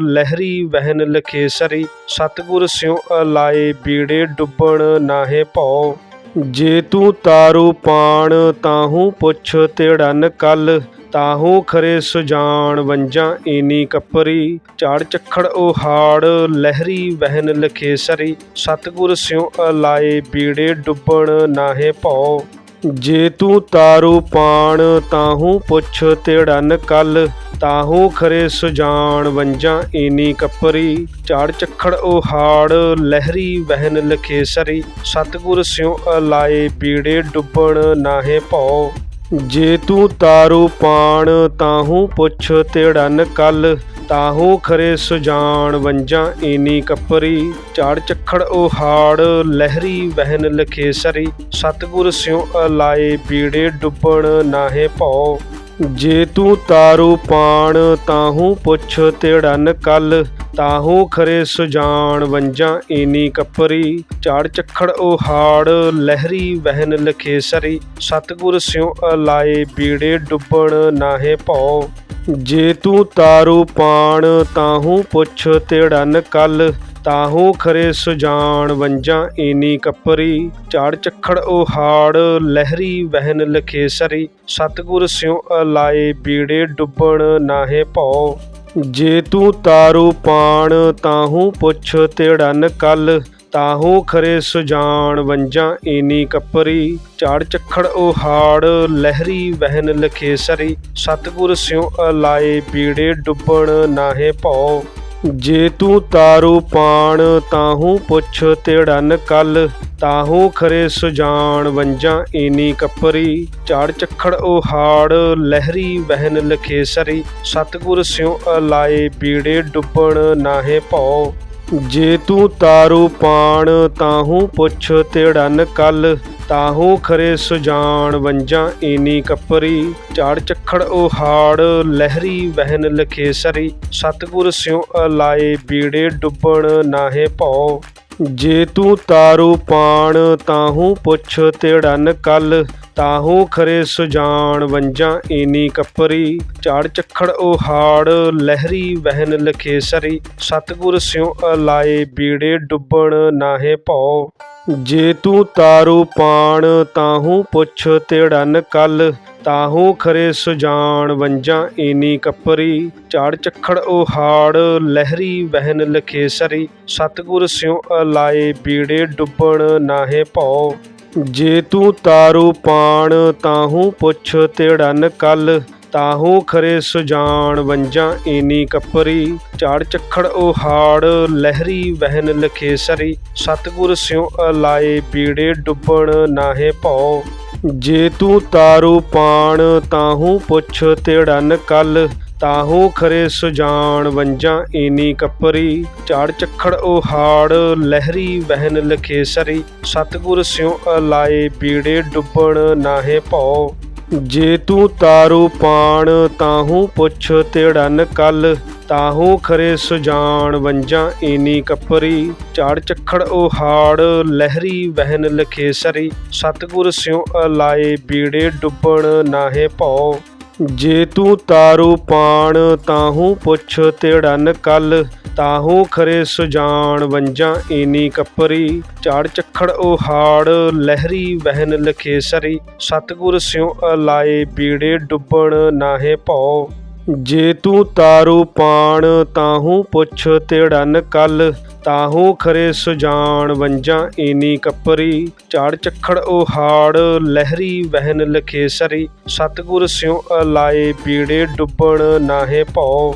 ਲਹਿਰੀ ਵਹਿਨ ਲਖੇਸਰੀ ਸਤਿਗੁਰ ਸਿਉ ਅਲਾਏ ਬੀੜੇ ਡੁੱਬਣ ਨਾਹੇ ਭਉ। ਜੇ ਤੂੰ ਤਾਰੂ ਪਾਣ ਤਾਹੂ ਪੁੱਛ ਤਿੜਨ ਕੱਲ, ਤਾਹੂ ਖਰੇ ਸੁਜਾਨ ਵੰਜਾਂ ਏਨੀ ਕੱਪਰੀ। ਝਾੜ ਚੱਖੜ ਉਹ ਹਾੜ, ਲਹਿਰੀ ਵਹਿਨ ਲਖੇਸਰੀ। ਸਤਿਗੁਰ ਸਿਉ ਅਲਾਏ ਬੀੜੇ ਡੁੱਬਣ ਨਾਹੇ ਭਉ। ਜੇ ਤੂੰ ਤਾਰੂ ਪਾਣ ਤਾਹੂ ਪੁੱਛ ਤਿੜਨ ਕੱਲ, ਤਾਹੂ ਖਰੇ ਸੁਜਾਨ ਵੰਜਾਂ ਏਨੀ ਕੱਪਰੀ। ਝਾੜ ਚੱਖੜ ਉਹ ਹਾੜ, ਲਹਿਰੀ ਵਹਿਨ ਲਖੇ ਸਰੀ। ਸਤਿਗੁਰ ਸਿਉ ਅਲਾਏ ਪੀੜੇ ਡੁੱਬਣ ਨਾਹੇ ਭਉ। ਜੇ ਤੂੰ ਤਾਰੂ ਪਾਣ ਤਾਹੂ ਪੁੱਛ ਤਿੜਨ ਕੱਲ ਤਾਹੂ ਖਰੇ ਸੁਜਾਨ ਵੰਜਾਂ ਏਨੀ ਕੱਪਰੀ ਝਾੜ ਚੱਖੜ ਉਹ ਹਾੜ ਲਹਿਰੀ ਵਹਿਨ ਲਖੇਸਰੀ ਸਤਿਗੁਰ ਸਿਉ ਅਲਾਏ ਬੀੜੇ ਡੁੱਬਣ ਨਾਹੇ ਭਉ। ਜੇ ਤੂੰ ਤਾਰੂ ਪਾਣ, ਤਾਹੂ ਪੁੱਛ ਤੇੜਨ ਕੱਲ ਤਾਹੂੰ ਖਰੇ ਸੁਜਾਨ ਵੰਜਾਂ ਏਨੀ ਕੱਪਰੀ ਝਾੜ ਚੱਖੜ ਉਹ ਲਹਿਰੀ ਵਹਿਨ ਲਖੇਸਰੀ ਸਤਿਗੁਰ ਸਿਉ ਅਲਾਏ ਬੀੜੇ ਡੁੱਬਣ ਨਾਹੇ ਭਉ। ਜੇ ਤੂੰ ਤਾਰੂ ਪਾਣ, ਤਾਹੂ ਪੁੱਛ ਤਿੜਨ ਕੱਲ। ਤਾਹੂ ਖਰੇ ਸੁਜਾਨ ਵੰਜਾਂ ਏਨੀ ਕੱਪਰੀ ਝਾੜ ਚੱਖੜ ਉਹ ਲਹਿਰੀ ਵਹਿਨ ਲਖੇਸਰੀ ਸਤਿਗੁਰ ਸਿਉ ਅਲਾਏ ਬੀੜੇ ਡੁੱਬਣ ਨਾਹੇ ਭਉ। ਜੇ ਤੂੰ ਤਾਰੂ ਪਾਣ ਤਾਹੂ ਪੁੱਛ ਤਿੜਨ ਕੱਲ, ਤਾਹੂ ਖਰੇ ਸੁਜਾਨ ਵੰਜਾਂ ਏਨੀ ਕੱਪਰੀ। ਝਾੜ ਚੱਖੜ ਉਹ ਹਾੜ ਲਹਿਰੀ ਵਹਿਨ ਲਖੇਸਰੀ। ਸਤਿਗੁਰ ਸਿਉ ਅਲਾਏ, ਬੀੜੇ ਡੁੱਬਣ ਨਾਹੇ ਭਉ। ਜੇ ਤੂੰ ਤਾਰੂ ਪਾਣ ਤਾਹੂ ਪੁੱਛ ਤੇੜਨ ਕੱਲ, ਤਾਹੂ ਖਰੇ ਸੁਜਾਨ ਵੰਜਾਂ ਏਨੀ ਕੱਪਰੀ। ਝਾੜ ਚੱਖੜ ਉਹ ਹਾੜ, ਲਹਿਰੀ ਵਹਿਨ ਲਖੇਸਰੀ। ਸਤਿਗੁਰ ਸਿਉ ਅਲਾਏ ਬੀੜੇ ਡੁੱਬਣ ਨਾਹੇ ਭਉ। ਜੇ ਤੂੰ ਤਾਰੂ ਪਾਣ ਤਾਹੂ ਪੁੱਛ ਤੇੜਨ ਕੱਲ, ਤਾਹੂ ਖਰੇ ਸੁਜਾਨ ਵੰਜਾਂ ਏਨੀ ਕੱਪਰੀ। ਝਾੜ ਚੱਖੜ ਉਹ ਹਾੜ, ਲਹਿਰੀ ਵਹਿਨ ਲਖੇਸਰੀ। ਸਤਿਗੁਰ ਸਿਉ ਅਲਾਏ ਬੀੜੇ ਡੁੱਬਣ ਨਾਹੇ ਭਉ ਜੇ ਤੂੰ ਤਾਰੂ ਪਾਣ ਤਾਹੂ ਪੁੱਛ ਤਿੜਨ ਕੱਲ, ਤਾਹੂ ਖਰੇ ਸੁਜਾਨ ਵੰਜਾਂ ਏਨੀ ਕੱਪਰੀ। ਝਾੜ ਚੱਖੜ ਉਹ ਹਾੜ, ਲਹਿਰੀ ਵਹਿਨ ਲਖੇਸਰੀ। ਸਤਿਗੁਰ ਸਿਉ ਅਲਾਏ ਬੀੜੇ ਡੁੱਬਣ ਨਾਹੇ ਭਉ। ਜੇ ਤੂੰ ਤਾਰੂ ਪਾਣ, ਤਾਹੂ ਪੁੱਛ ਤਿੜਨ ਕੱਲ। ਤਾਹੂ ਖਰੇ ਸੁਜਾਨ ਵੰਜਾਂ ਏਨੀ ਕੱਪਰੀ। ਝਾੜ ਚੱਖੜ ਉਹ ਲਹਿਰੀ ਵਹਿਨ ਲਖੇਸਰੀ ਸਤਿਗੁਰ ਸਿਉ ਅਲਾਏ, ਬੀੜੇ ਡੁੱਬਣ ਨਾਹੇ ਭਉ। ਜੇ ਤੂੰ ਤਾਰੂ ਪਾਣ, ਤਾਹੂ ਪੁੱਛ ਤਿੜਨ ਕੱਲ। ਤਾਹੂ ਖਰੇ ਸੁਜਾਨ ਵੰਜਾਂ ਏਨੀ ਕੱਪਰੀ, ਝਾੜ ਚੱਖੜ ਉਹ ਲਹਿਰੀ ਵਹਿਨ ਲਖੇਸਰੀ ਸਤਿਗੁਰ ਸਿਉ ਅਲਾਏ ਬੀੜੇ ਡੁੱਬਣ ਨਾਹੇ ਭਉ। ਜੇ ਤੂੰ ਤਾਰੂ ਪਾਣ, ਤਾਹੂ ਪੁੱਛ ਤਿੜਨ ਕੱਲ। ਤਾਹੂ ਖਰੇ ਸੁਜਾਨ ਵੰਜਾਂ ਏਨੀ ਕੱਪਰੀ, ਝਾੜ ਚੱਖੜ ਉਹ ਲਹਿਰੀ ਵਹਿਨ ਲਖੇਸਰੀ ਸਤਿਗੁਰ ਸਿਉ ਅਲਾਏ ਬੀੜੇ ਡੁੱਬਣ ਨਾਹੇ ਭਉ। ਜੇ ਤੂੰ ਤਾਰੂ ਪਾਣ ਤਾਹੂ ਪੁੱਛ ਤੇੜਨ ਕੱਲ, ਤਾਹੂ ਖਰੇ ਸੁਜਾਨ ਵੰਜਾਂ ਏਨੀ ਕੱਪਰੀ। ਝਾੜ ਚੱਖੜ ਉਹ ਹਾੜ, ਲਹਿਰੀ ਵਹਿਨ ਲਖੇਸਰੀ। ਸਤਿਗੁਰ ਸਿਉ ਅਲਾਏ ਬੀੜੇ ਡੁੱਬਣ ਨਾਹੇ ਭਉ। ਜੇ ਤੂੰ ਤਾਰੂ ਪਾਣ ਤਾਹੂ ਪੁੱਛ ਤਿੜਨ ਕੱਲ, ਤਾਹੂ ਖਰੇ ਸੁਜਾਨ ਵੰਜਾਂ ਏਨੀ ਕੱਪਰੀ। ਝਾੜ ਚੱਖੜ ਉਹ ਹਾੜ, ਲਹਿਰੀ ਵਹਿਨ ਲਖੇਸਰੀ। ਸਤਿਗੁਰ ਸਿਉ ਅਲਾਏ ਬੀੜੇ ਡੁੱਬਣ ਨਾਹੇ ਭਉ। ਜੇ ਤੂੰ ਤਾਰੂ ਪਾਣ, ਤਾਹੂ ਪੁੱਛ ਤਿੜਨ ਕੱਲ, ਤਾਹੂ ਖਰੇ ਸੁਜਾਨ ਵੰਜਾਂ ਏਨੀ ਕੱਪਰੀ। ਝਾੜ ਚੱਖੜ ਉਹ ਹਾੜ, ਲਹਿਰੀ ਵਹਿਨ ਲਖੇਸਰੀ। ਸਤਿਗੁਰ ਸਿਉ ਅਲਾਏ, ਪੀੜੇ ਡੁੱਬਣ ਨਾਹੇ ਭਉ